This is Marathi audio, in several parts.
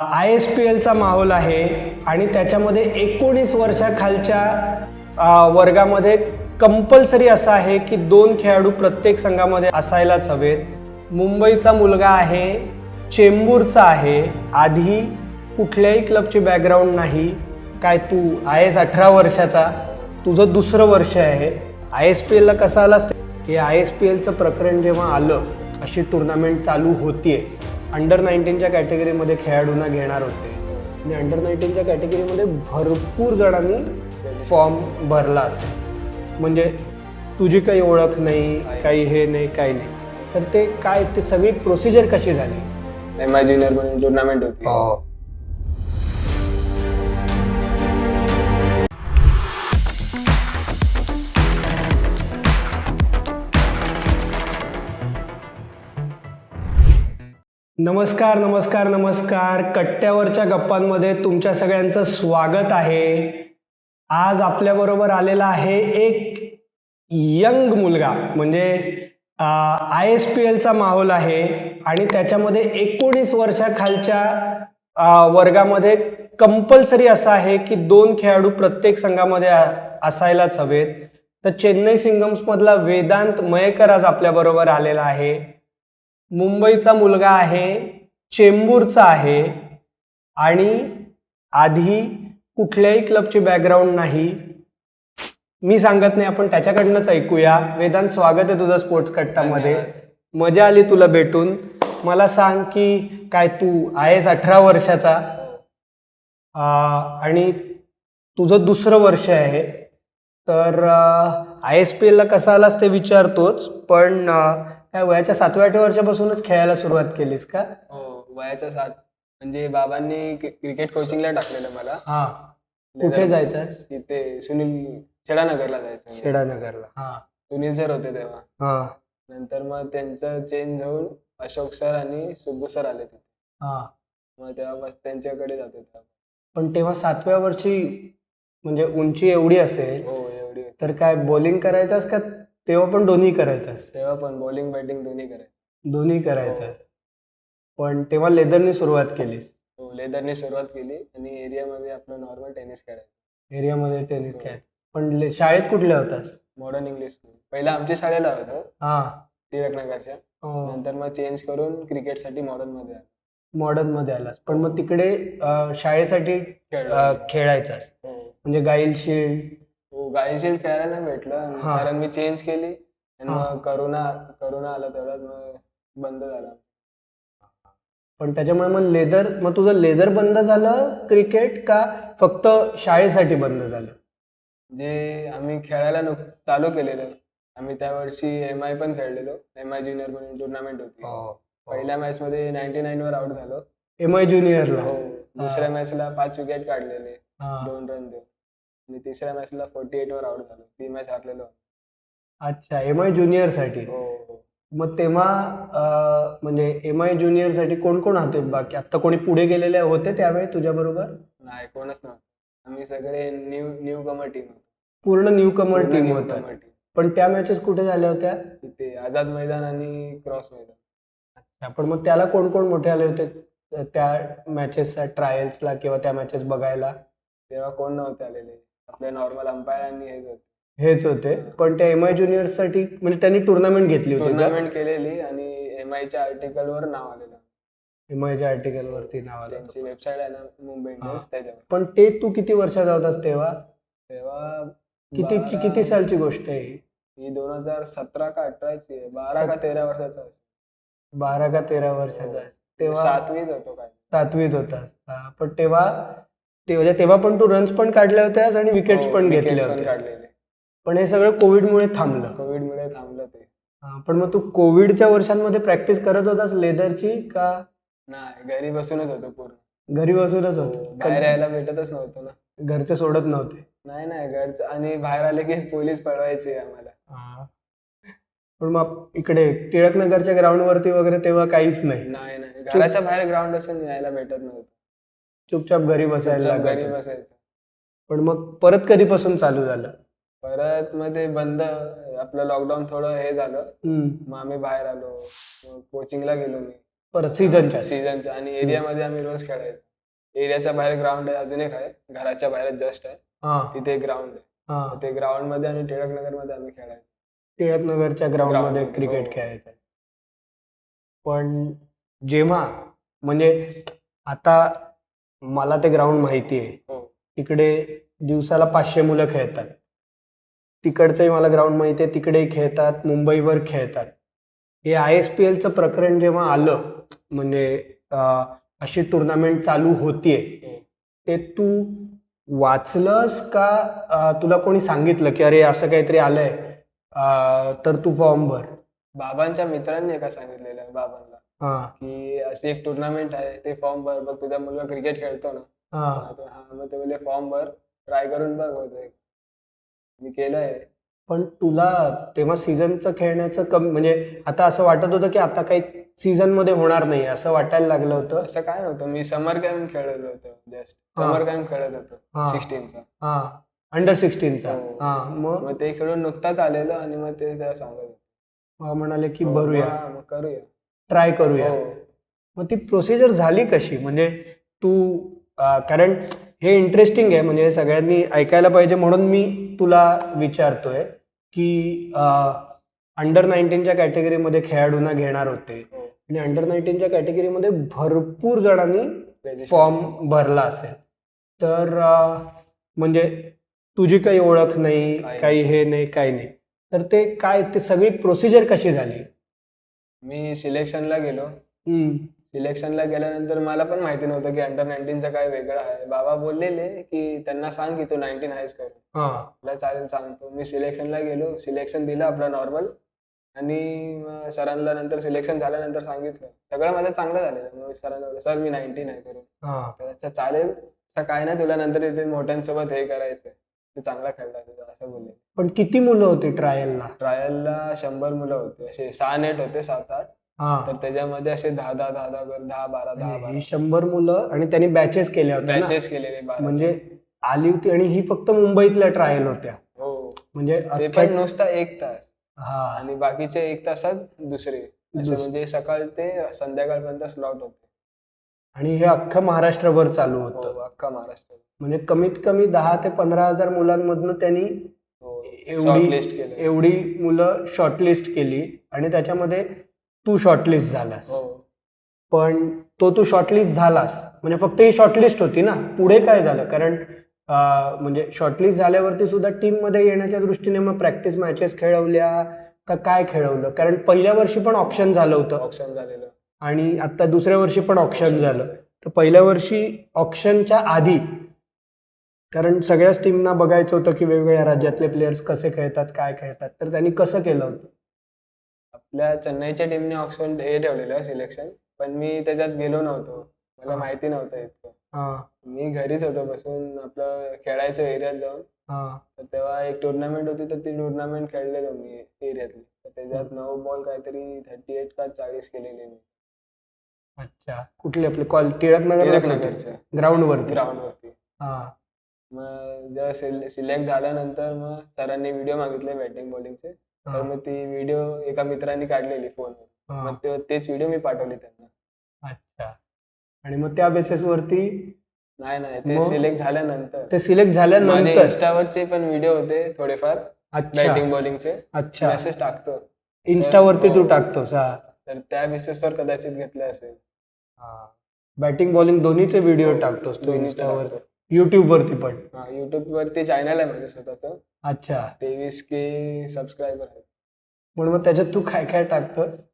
आय एस पी एलचा माहोल आहे आणि त्याच्यामध्ये एकोणीस वर्षाखालच्या वर्गामध्ये कंपल्सरी असं आहे की दोन खेळाडू प्रत्येक संघामध्ये असायलाच हवेत. मुंबईचा मुलगा आहे चेंबूरचा आहे. आधी कुठल्याही क्लबची बॅकग्राऊंड नाही. काय तू आय एस अठरा वर्षाचा तुझं दुसरं वर्ष आहे. आय एस पी एलला कसं आलास? हे आय एस पी एलचं प्रकरण जेव्हा आलं अशी टुर्नामेंट चालू होतीये. अंडर नाईन्टीनच्या कॅटेगरीमध्ये खेळाडूंना घेणार होते. आणि अंडर नाईन्टीनच्या कॅटेगरीमध्ये भरपूर जणांनी फॉर्म भरला असेल. म्हणजे तुझी काही ओळख नाही काही हे नाही काही नाही. तर ते काय ते सगळी प्रोसिजर कशी झाली? म्हणून टुर्नामेंट होती. नमस्कार नमस्कार नमस्कार. कट्ट्यावरच्या गप्पांमध्ये तुमच्या सगळ्यांचं स्वागत आहे. आज आपल्याबरोबर आलेला आहे एक यंग मुलगा. म्हणजे आय एस पी एलचा माहोल आहे आणि त्याच्यामध्ये एकोणीस वर्षाखालच्या वर्गामध्ये कंपल्सरी असं आहे की दोन खेळाडू प्रत्येक संघामध्ये असायलाच हवेत. तर चेन्नई सिंगम्समधला वेदांत मयेकर आज आपल्याबरोबर आलेला आहे. मुंबईचा मुलगा आहे चेंबूरचा आहे आणि आधी कुठल्याही क्लबची बॅकग्राऊंड नाही. मी सांगत नाही आपण त्याच्याकडनंच ऐकूया. वेदांत स्वागत आहे तुझं स्पोर्ट्स कट्टामध्ये. मजा आली तुला भेटून. मला सांग की काय तू आहेस अठरा वर्षाचा? आणि तुझं दुसरं वर्ष आहे. तर आय एस पी एलला कसा आलास ते विचारतोच. पण काय वयाच्या सातव्या आठव्या वर्षापासूनच खेळायला सुरुवात केलीस का? हो वयाच्या सात म्हणजे बाबांनी क्रिकेट कोचिंगला टाकलेलं मला. हा. कुठे जायचंस तिथे सुनील छेडानगरला जायचं मी. खेडानगरला हा. सुनील सर होते तेव्हा. हा. नंतर मग त्यांचं चेंज होऊन अशोक सर आणि सुब्बू सर आले तिथे. हा. मग तेव्हापासून त्यांच्याकडे जात होता पण तेव्हा सातव्या वर्षी म्हणजे उंची एवढी असेल हो एवढी. तर काय बॉलिंग करायचास का तेव्हा पण दोन्ही करायचास तेव्हा पण बॉलिंग बॅटिंग दोन्ही करायचं. दोन्ही करायचास पण तेव्हा लेदरनी सुरुवात केलीस. हो लेदरने सुरुवात केली आणि एरियामध्ये आपलं नॉर्मल टेनिस खेळायचं. एरियामध्ये टेनिस खेळ पण ले- शाळेत कुठल्या होतास? मॉडर्न इंग्लिश स्कूल पहिला आमच्या शाळेला होतं. हा. टिळकनगरच्या हो. नंतर मग चेंज करून क्रिकेटसाठी मॉडर्नमध्ये आलो. मॉडर्नमध्ये आलास. पण मग तिकडे अं, शाळेसाठी खेळलो. अं, खेळायचास हो. म्हणजे गाईल शिल्ड हो गायशील्ड खेळायला भेटलं. हा. कारण मी चेंज केली. आणि हा. मग करोना करोना आला तेवढ्यात मग बंद झाला. पण त्याच्यामुळे मग लेदर मग तुझं लेदर बंद झालं क्रिकेट का फक्त शाळेसाठी बंद झालं? जे आम्ही खेळायला नुक चालू केलेलं. आम्ही त्या वर्षी एम आय पण खेळलेलो. एम आय ज्युनियर म्हणून टुर्नामेंट होती. पहिल्या मॅच मध्ये नाईन्टी नाईन वर आउट झालो. एम आय ज्युनियरला हो दुसऱ्या मॅचला पाच विकेट काढलेले. हा. दोन रन देऊन. आणि तिसऱ्या मॅचला फोर्टी एट वर आउट झालो. ती मॅच हारलेलो अच्छा एम आय ज्युनियरसाठी. हो हो. मग तेव्हा अं, म्हणजे एम आय ज्युनियरसाठी कोण कोण होते? बाकी आता कोणी पुढे गेलेले होते त्यावेळी तुझ्या बरोबर? नाही कोणच नव्हतं. आम्ही सगळे न्यू न्यू कमर टीम पूर्ण न्यू कमर टीम होता. टीम पण त्या मॅचेस कुठे झाल्या होत्या? तिथे आझाद मैदान आणि क्रॉस मैदान. अच्छा, पण मग त्याला कोण कोण मोठे आले होते? अं, त्या मॅचेसच्या ट्रायल्सला किंवा त्या मॅचेस बघायला? तेव्हा कोण नव्हते आलेले? आपले नॉर्मल अंपायर आणि हेच होते. हेच होते. पण त्या एम आय ज्युनियरसाठी म्हणजे त्यांनी टुर्नामेंट घेतली होती टुर्नामेंट केलेली आणि एम आयच्या आर्टिकल वर नाव आलेलं. एम आयच्या आर्टिकल वरती नाव आलं. त्यांची वेबसाईट आहे ना मुंबई इंडियन्स त्याच्यावर. पण ते तू किती वर्षाचा होतास तेव्हा? तेव्हा किती बारा- किती सालची गोष्ट आहे ही? ही दोन हजार सतरा का अठराची आहे. बारा का तेरा वर्षाचा असेल. बारा का तेरा वर्षाचा आहे. तेव्हा सातवीत होतो काय? सातवीत होतास. हा, पण तेव्हा तेव्हा तेव्हा पण तू रन्स पण काढल्या होत्यास आणि विकेट्स हो, पण घेतल्या होत्या काढलेले. पण हे सगळं कोविडमुळे थांबलं. कोविड मुळे थांबलं ते. हा, पण मग तू कोविडच्या वर्षांमध्ये प्रॅक्टिस करत होतास लेदरची का? नाही घरी बसूनच होतो पूर्ण. घरी बसूनच हो, होत बाहेर यायला भेटतच नव्हतं ना. घरचे सोडत नव्हते. नाही नाही घरचं आणि बाहेर आले की पोलीस पळवायचे आम्हाला. हा. पण मग इकडे टिळकनगरच्या ग्राउंड वरती वगैरे तेव्हा काहीच नाही. नाही नाही. घराच्या बाहेर ग्राउंड असून यायला भेटत नव्हतं. चुपचाप घरी बसायला चुपचाप लागत घरी होतं. बसायचं. पण मग परत कधीपासून चालू झालं? परत मग ते बंद आपलं लॉकडाऊन थोडं हे झालं. हम्म. मग आम्ही बाहेर आलो. कोचिंगला गेलो मी. परत सीझनच्या सीझनच्या आणि एरियामध्ये आम्ही रोज खेळायचो. एरियाच्या बाहेर ग्राउंड आहे अजून एक आहे. घराच्या बाहेर जस्ट आहे. हा. तिथे ग्राउंड आहे. हा. ते ग्राउंडमध्ये आणि टिळक नगरमध्ये आम्ही खेळायचो. टिळकनगरच्या ग्राउंडमध्ये क्रिकेट हो. खेळायचं. पण जेव्हा म्हणजे आता मला ते ग्राउंड माहिती आहे. हो. तिकडे दिवसाला पाचशे मुलं खेळतात. तिकडचंही मला ग्राउंड माहिती आहे. तिकडेही खेळतात. मुंबईवर खेळतात. हे आय एस पी एलचं प्रकरण जेव्हा आलं म्हणजे अशी टुर्नामेंट चालू होतीये हो. ते तू वाचलंस का? तुला कोणी सांगितलं की अरे असं काहीतरी आलंय? तर तू फॉर्म भर. बाबांच्या मित्रांनी एका सांगितलेलं बाबांना. हा की अशी एक टुर्नामेंट आहे ते फॉर्म भर. बघ तुझा मुलगा क्रिकेट खेळतो ना. हा. मग ते बोलले फॉर्म भर ट्राय करून बघ. होते मी केलंय. पण तुला तेव्हा सीझनचं खेळण्याचं कम म्हणजे आता असं वाटत होतं की आता काही सीझनमध्ये होणार नाही असं वाटायला लागलं होतं? असं काय नव्हतं. मी समर कॅम्प खेळलेलो होतो जस्ट. समर कॅम्प खेळत होतो. सिक्स्टीनचा हा. अंडर सिक्स्टीनचा मग? ते खेळून नुकताच आलेलो आणि मग ते सांगत म्हणाले की हो, भरूया. मग करूया. ट्राय करूया हो. मग ती प्रोसिजर झाली कशी म्हणजे तू कारण हे इंटरेस्टिंग आहे म्हणजे सगळ्यांनी ऐकायला पाहिजे म्हणून मी तुला विचारतोय की अंडर नाईन्टीनच्या कॅटेगरीमध्ये खेळाडूंना घेणार होते हो. आणि अंडर नाईन्टीनच्या कॅटेगरीमध्ये भरपूर जणांनी. फॉर्म भरला असेल तर म्हणजे तुझी काही ओळख नाही काही हे नाही काही नाही तर ते काय ते सगळी प्रोसिजर कशी झाली मी सिलेक्शनला गेलो. सिलेक्शनला गेल्यानंतर मला पण माहिती नव्हतं की अंडर नाईन्टीनचं काय वेगळं आहे. बाबा बोललेले की त्यांना सांग की तू नाईन्टीन आहेस करून मला चालेल सांगतो. मी सिलेक्शनला गेलो. सिलेक्शन दिलं आपलं नॉर्मल आणि सरांना नंतर सिलेक्शन झाल्यानंतर सांगितलं. सगळं माझं चांगलं झालेलं. मग सरांना सर मी नाईन्टीन आहे. करून चालेल. असं काय नाही तुला नंतर इथे मोठ्यांसोबत हे करायचं तू चांगला खेळला तुझा असं बोलले. पण किती मुलं होती ट्रायलला ट्रायलला शंभर मुलं होते. असे सहा नेट होते सात आठ. हा. तर त्याच्यामध्ये असे दहा दहा दहा दहा दहा बारा दहा ही शंभर मुलं आणि त्यांनी बॅचेस केल्या होत्या ना? मॅचेस केलेले बारा म्हणजे आली होती आणि ही फक्त मुंबईतल्या ट्रायल होत्या. हो. म्हणजे ते अख्ख्या- पण नुसता एक तास. हा. आणि बाकीचे एक तासात दुसरे. असे म्हणजे सकाळ ते संध्याकाळपर्यंत स्लॉट होते. आणि हे अख्खं महाराष्ट्रभर चालू होतं. हो अख्खा महाराष्ट्र म्हणजे कमीत कमी दहा ते पंधरा हजार मुलांमधनं त्यांनी हो एवढी- केलं. एवढी मुलं शॉर्टलिस्ट केली आणि त्याच्यामध्ये तू शॉर्टलिस्ट झालास. हो. पण तो तू शॉर्टलिस्ट झालास. म्हणजे फक्त ही शॉर्टलिस्ट होती ना. पुढे काय झालं? कारण अं, म्हणजे शॉर्टलिस्ट झाल्यावरती सुद्धा टीममध्ये येण्याच्या दृष्टीने मग प्रॅक्टिस मॅचेस खेळवल्या का काय खेळवलं? कारण पहिल्या वर्षी पण ऑप्शन झालं होतं. ऑप्शन झालेलं. आणि आता दुसऱ्या वर्षी पण ऑप्शन झालं. तर पहिल्या वर्षी ऑप्शनच्या आधी कारण सगळ्याच टीमना बघायचं होतं की वेगवेगळ्या राज्यातले प्लेयर्स कसे खेळतात काय खेळतात तर त्यांनी कसं केलं होतं? आपल्या चेन्नईच्या टीमने ऑप्शन हे ठेवलेलं सिलेक्शन पण मी त्याच्यात गेलो नव्हतो. मला. माहिती नव्हतं इतकं. मी घरीच होतो बसून आपलं खेळायचं एरियात जाऊन. हा. तर तेव्हा एक टुर्नामेंट होती तर ती टुर्नामेंट खेळलेलो मी एरियातली. तर त्याच्यात नऊ बॉल काहीतरी थर्टी एट का चाळीस केलेले मी. अच्छा. कुठले आपले कॉल? टिळक नगर ग्राउंड वरती ग्राउंडवरती. हा. मग जेव्हा सिलेक्ट झाल्यानंतर मग सरांनी व्हिडिओ मागितले बॅटिंग बॉलिंगचे तर मग ती व्हिडिओ एका मित्रांनी काढलेली फोनवर हा. मग तेच व्हिडिओ मी पाठवले त्यांना. अच्छा. आणि मग त्या बेसिस वरती? नाही नाही. ते? सिलेक्ट झाल्यानंतर. ते सिलेक्ट माझे झाल्यानंतर इन्स्टावरचे पण व्हिडिओ होते थोडेफार. अच्छा. बॅटिंग बॉलिंगचे अच्छा. मेसेज टाकतो. इन्स्टावरती तू हो. टाकतोस हा. तर त्या बेसिसवर कदाचित घेतले असेल. बॅटिंग बॉलिंग दोन्हीचे व्हिडिओ टाकतोस तू इन्स्टावर. युट्यूब वरती पण. हा युट्यूब वरती चॅनल आहे माझं स्वतःच. अच्छा. तेवीस के सबस्क्रायबर आहेत. म्हणून मग त्याच्यात तू काय काय टाकतोस?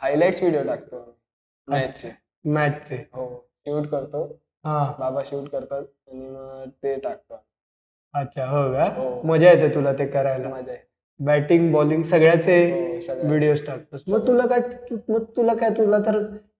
हायलाइट्स व्हिडिओ टाकतो. मॅचचे मॅचचे हो शूट करतो. हा. बाबा शूट करतात आणि मग ते टाकतो अच्छा हो का? हो. मजा येते तुला ते करायला. मजा आहे. बॅटिंग बॉलिंग सगळ्याचे हो, सगळ्याचे. व्हिडिओज टाकतोस. मग तुला काय मग तुला काय तुला तर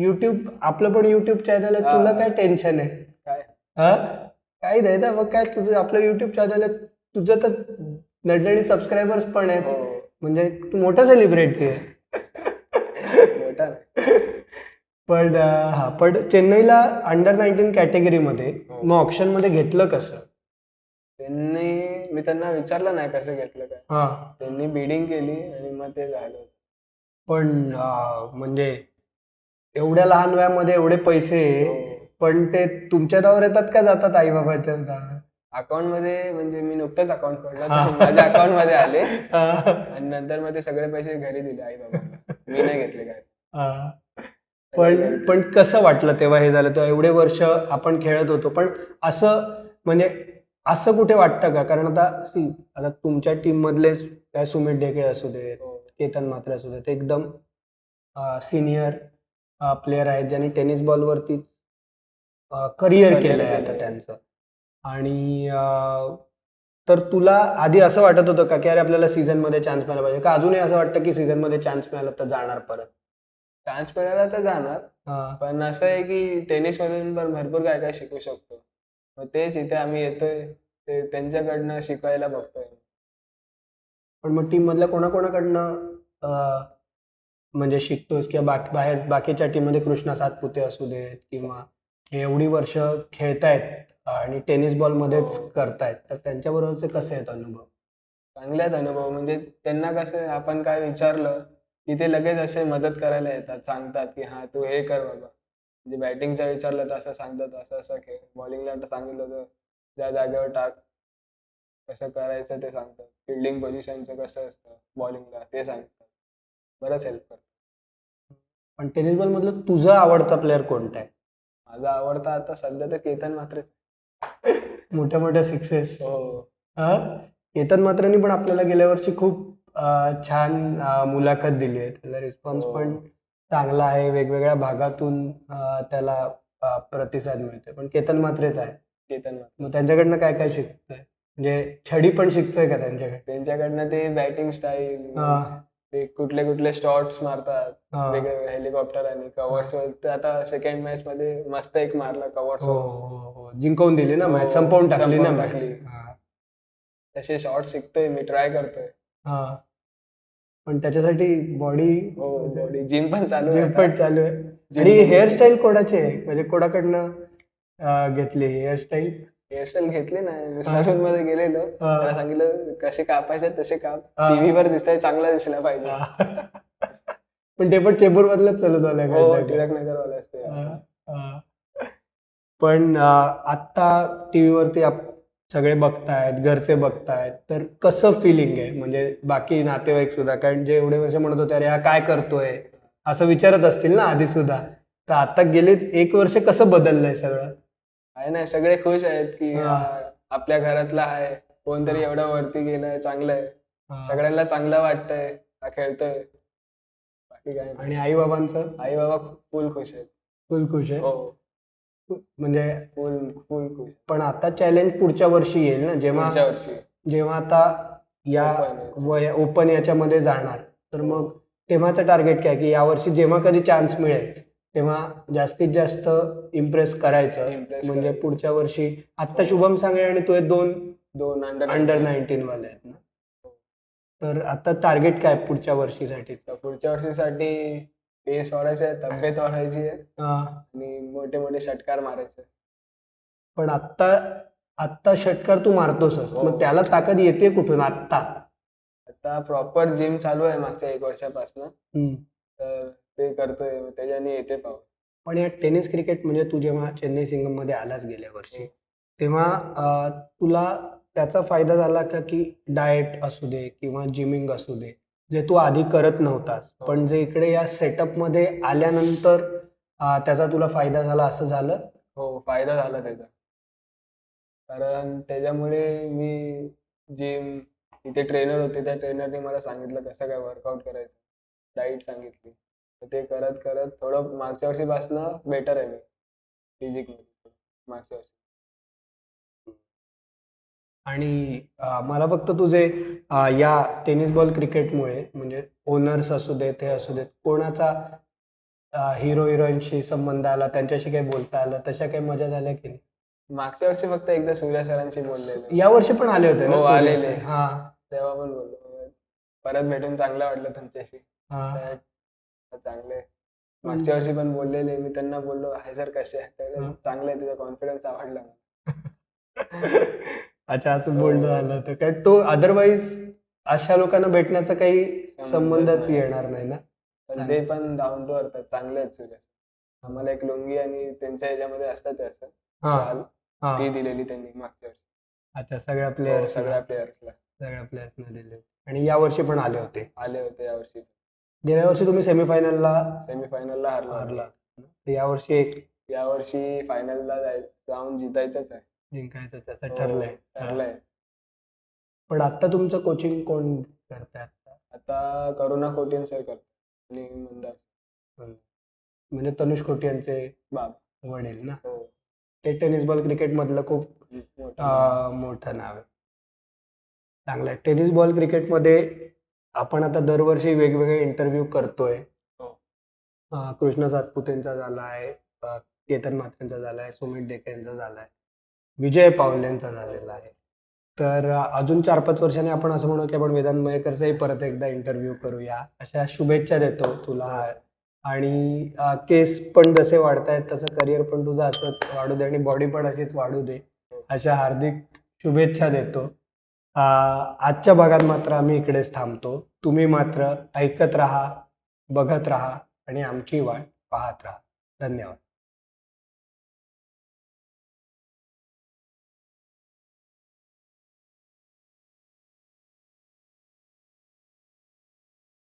युट्यूब आपलं पण युट्यूब चॅनल आहे. तुला काय टेन्शन आहे? काय? हा? काही नाही ना मग काय तुझं आपलं युट्यूब चॅनल आहे तुझं तर नडणडीत सबस्क्रायबर्स पण आहेत. हो. म्हणजे तू मोठा सेलिब्रिटी आहे. मोठा. नाही. पण हा पण चेन्नईला अंडर नाईन्टीन कॅटेगरीमध्ये. मग ऑप्शनमध्ये घेतलं कसं? त्यांनी मी त्यांना विचारलं नाही कसं घेतलं काय. हा. त्यांनी बिडिंग केली आणि मग ते झालं. पण म्हणजे एवढ्या लहान वयामध्ये एवढे पैसे हो. पण ते तुमच्या नावावर येतात का जातात आई बाबाच्या अकाउंटमध्ये म्हणजे मी नुकतंच अकाउंट खोललं माझ्या अकाउंटमध्ये आले आणि नंतर मग ते सगळे पैसे घरी दिले आई बाबांना मी नाही घेतले काय. पण पण कसं वाटलं तेव्हा हे झालं? तेव्हा एवढे वर्ष आपण खेळत होतो पण असं म्हणजे असं कुठे वाटतं का? कारण आता see, आता तुमच्या टीम मधले काय सुमित ढेकळे असू देत हो. केतन म्हात्रे असू देत एकदम सिनियर प्लेअर आहेत ज्यांनी टेनिस बॉलवरती करिअर केलंय केलंय. आता त्यांचं. आणि तर तुला आधी असं वाटत होतं का की अरे आपल्याला सीझनमध्ये चान्स मिळाला पाहिजे? का अजूनही असं वाटतं की सीझनमध्ये चान्स मिळाला तर जाणार परत? चान्स मिळाला तर जाणार. पण असं आहे की टेनिस मधून पण भरपूर काय काय शिकू शकतो. मग तेच इथे आम्ही येतोय. ते त्यांच्याकडनं शिकायला बघतोय. पण मग टीम मधल्या कोणाकोणाकडनं म्हणजे शिकतोस किंवा बाकी बाहेर बाकीच्या टीममध्ये कृष्णा सातपुते असू देत किंवा हे एवढी वर्ष खेळतायत आणि टेनिस बॉल मध्येच करतायत तर त्यांच्याबरोबरचे कसे आहेत अनुभव? चांगले आहेत अनुभव. म्हणजे त्यांना कसं आपण काय विचारलं की ते लगेच असे मदत करायला येतात सांगतात की हा तू हे कर बाबा. म्हणजे बॅटिंगचं विचारलं तर असं सांगतात असं असं खेळ. बॉलिंगला सांगितलं तर ज्या जागेवर टाक कसं करायचं ते सांगतात. फिल्डिंग पोझिशनचं कसं असतं बॉलिंगला ते सांगतात. बरंच हेल्प करतात पण टेनिस बॉल मधलं तुझं आवडता प्लेअर कोणता आहे? माझा आवडता आता सध्या तर केतन मात्रेच मोठ्या मोठ्या सिक्सेस हो. केतन मात्रांनी पण आपल्याला गेल्या वर्षी खूप छान मुलाखत दिली आहे. त्याला रिस्पॉन्स हो. पण चांगला आहे. वेगवेगळ्या भागातून त्याला प्रतिसाद मिळतोय. पण केतन मात्रेच आहे. केतन मात्रे मग त्यांच्याकडनं काय काय शिकतोय? म्हणजे छडी पण शिकतोय का त्यांच्याकडे त्यांच्याकडनं ते बॅटिंग स्टाईल ते कुठले कुठले शॉट्स मारतात हा. वेगळे वेगळे हेलिकॉप्टर आणि कव्हर्स आता सेकंड मॅच मध्ये मस्त एक मारला कव्हर्स हो हो हो. जिंकवून दिली ना हो, मॅच संपवून टाकली ना संपवून मॅच टाकली. तसे शॉट शिकतोय मी ट्राय करतोय. पण त्याच्यासाठी बॉडी हो बॉडी जिम पण चालू आहे आता. पण चालू आहे. Gym आणि पण- हेअरस्टाईल कोणाची आहे? म्हणजे कोणाकडनं अं, घेतली हेअरस्टाईल हेअरस्टाईल घेतली नाही सलून मध्ये गेलेलो. त्याला सांगितलं कसे कापायचे तसे काप. टीव्ही वर दिसतंय चांगला दिसला पाहिजे. पण ते पण चेंबूर मधलंच चालत आलंय हो. टिळक नगर वाले असते. पण आता टीव्हीवरती आप सगळे बघतायत घरचे बघतायत तर कसं फिलिंग आहे? म्हणजे बाकी नातेवाईक सुद्धा कारण जे एवढे वर्ष म्हणत होते अरे हा काय करतोय? असं विचारत असतील ना आधी सुद्धा. तर आता गेले एक वर्ष कसं बदललंय सगळं? आहे ना सगळे खुश आहेत की हा. हा, आपल्या घरातला आहे. कोणतरी एवढा वरती गेलाय चांगलं आहे सगळ्यांना चांगलं वाटतंय हा खेळतोय. बाकी काय. आणि आई बाबांचं आई बाबा फुल खुश आहेत. फुल खुश आहे हो. म्हणजे फुल फुल खुश पण आता चॅलेंज पुढच्या वर्षी येईल ना? जेव्हा पुढच्या वर्षी जेव्हा आता या Open आहे. वय ओपन याच्यामध्ये जाणार तर मग तेव्हाचं टार्गेट काय? की यावर्षी जेव्हा कधी चान्स मिळेल तेव्हा जास्तीत जास्त इम्प्रेस करायचं. Impress म्हणजे करायचं. पुढच्या वर्षी आता शुभम सांगे आणि तो हे दोन दोन अंडर अंडर नाईन्टीन वाले आहेत ना. तर आता टार्गेट काय पुढच्या वर्षीसाठी? पुढच्या वर्षीसाठी पेस वाढायचे आहे तब्येत वाढायची आहे. आणि मोठे मोठे षटकार मारायचे. पण आत्ता आत्ता षटकार तू मारतोसच हो. मग त्याला ताकद येते कुठून आत्ता? आता प्रॉपर जिम चालू आहे मागच्या एक वर्षापासून. तर ते करतोय त्याच्याने येते पाव पण या टेनिस क्रिकेट म्हणजे तू जेव्हा चेन्नई सिंगममध्ये आलास गेल्या वर्षी तेव्हा तुला त्याचा फायदा झाला का की डाएट असू दे किंवा जिमिंग असू दे जे तू आधी करत नव्हतास पण जे इकडे या सेटअपमध्ये आल्यानंतर त्याचा तुला फायदा झाला असं झालं? हो फायदा झाला त्याचा. कारण त्याच्यामुळे मी जिम इथे ट्रेनर होते त्या ट्रेनरने मला सांगितलं कसं काय वर्कआउट करायचं. डाईट सांगितली. ते करत करत थोडं मागच्या वर्षीपासनं बेटर आहे मी. फिजिकमध्ये मागच्या वर्षी. आणि अं, मला फक्त तुझे अं, या टेनिस बॉल क्रिकेटमुळे म्हणजे ओनर्स असू देत हे असू देत कोणाचा हिरो हिरोईनशी संबंध आला त्यांच्याशी काही बोलता आलं तशा काही मजा झाल्या की नाही? मागच्या वर्षी फक्त एकदा सूर्या सरांशी बोललेलो. या वर्षी पण आले होते ना हो, सूर्य आलेले. सर? हा. तेव्हा पण बोललो. परत भेटून चांगलं वाटलं तुमच्याशी. हा. तर चांगले मागच्या वर्षी पण बोललेले मी त्यांना बोललो आहे सर कसे हा. चांगलं तुझा कॉन्फिडन्स आवडला अच्छा असं हो. बोलणं झालं तर काय? तो अदरवाईज अशा लोकांना भेटण्याचा काही संबंधच. येणार नाही ना? पण ते पण डाऊन टू अर्थ चांगले आहेत सूर्य आम्हाला एक लुंगी आणि त्यांच्या ह्याच्यामध्ये असतात ते असं हा. हा. ती दिलेली त्यांनी मागच्या वर्षी. अच्छा सगळ्या हो, प्लेयर्स सगळ्या प्लेयर्सला सगळ्या प्लेयर्सना दिले. आणि या वर्षी पण आले होते. आले होते यावर्षी गेल्या वर्षी तुम्ही सेमीफायनलला सेमीफायनलला हारला. हारला. तर यावर्षी एक. यावर्षी फायनलला जाय जाऊन जितायचंच आहे. जिंकायचं त्याचं हो, ठरलंय. ठरलंय. पण आता तुमचं कोचिंग कोण करताय आता आता करुणा कोटिन सर करतो आणि मंदार sir. म्हणजे तनुष खोटी यांचे बाबा वडील ना? हो. ते टेनिस बॉल क्रिकेट मधलं खूप मोठा अं, मोठं नाव आहे. चांगलं आहे टेनिस बॉल क्रिकेटमध्ये आपण आता दरवर्षी वेगवेगळे इंटरव्ह्यू करतोय. हो. कृष्ण सातपुतेंचा झाला आहे अं, केतन म्हात्रेंचा झाला आहे सुमित डेके यांचा झाला आहे विजय पावले यांचा झालेला आहे. तर अजून चार पाच वर्षांनी आपण असं म्हणू की आपण वेदांत मयेकरचाही परत एकदा इंटरव्ह्यू करूया. अशा शुभेच्छा देतो तुला. आणि केस पण जसे वाढतायत तसं करिअर पण तुझं असंच वाढू दे आणि बॉडी पण अशीच वाढू दे. अशा हार्दिक शुभेच्छा देतो. आजच्या भागात मात्र आम्ही इकडेच थांबतो. तुम्ही मात्र ऐकत राहा बघत राहा आणि आमची वाट पाहत राहा. धन्यवाद.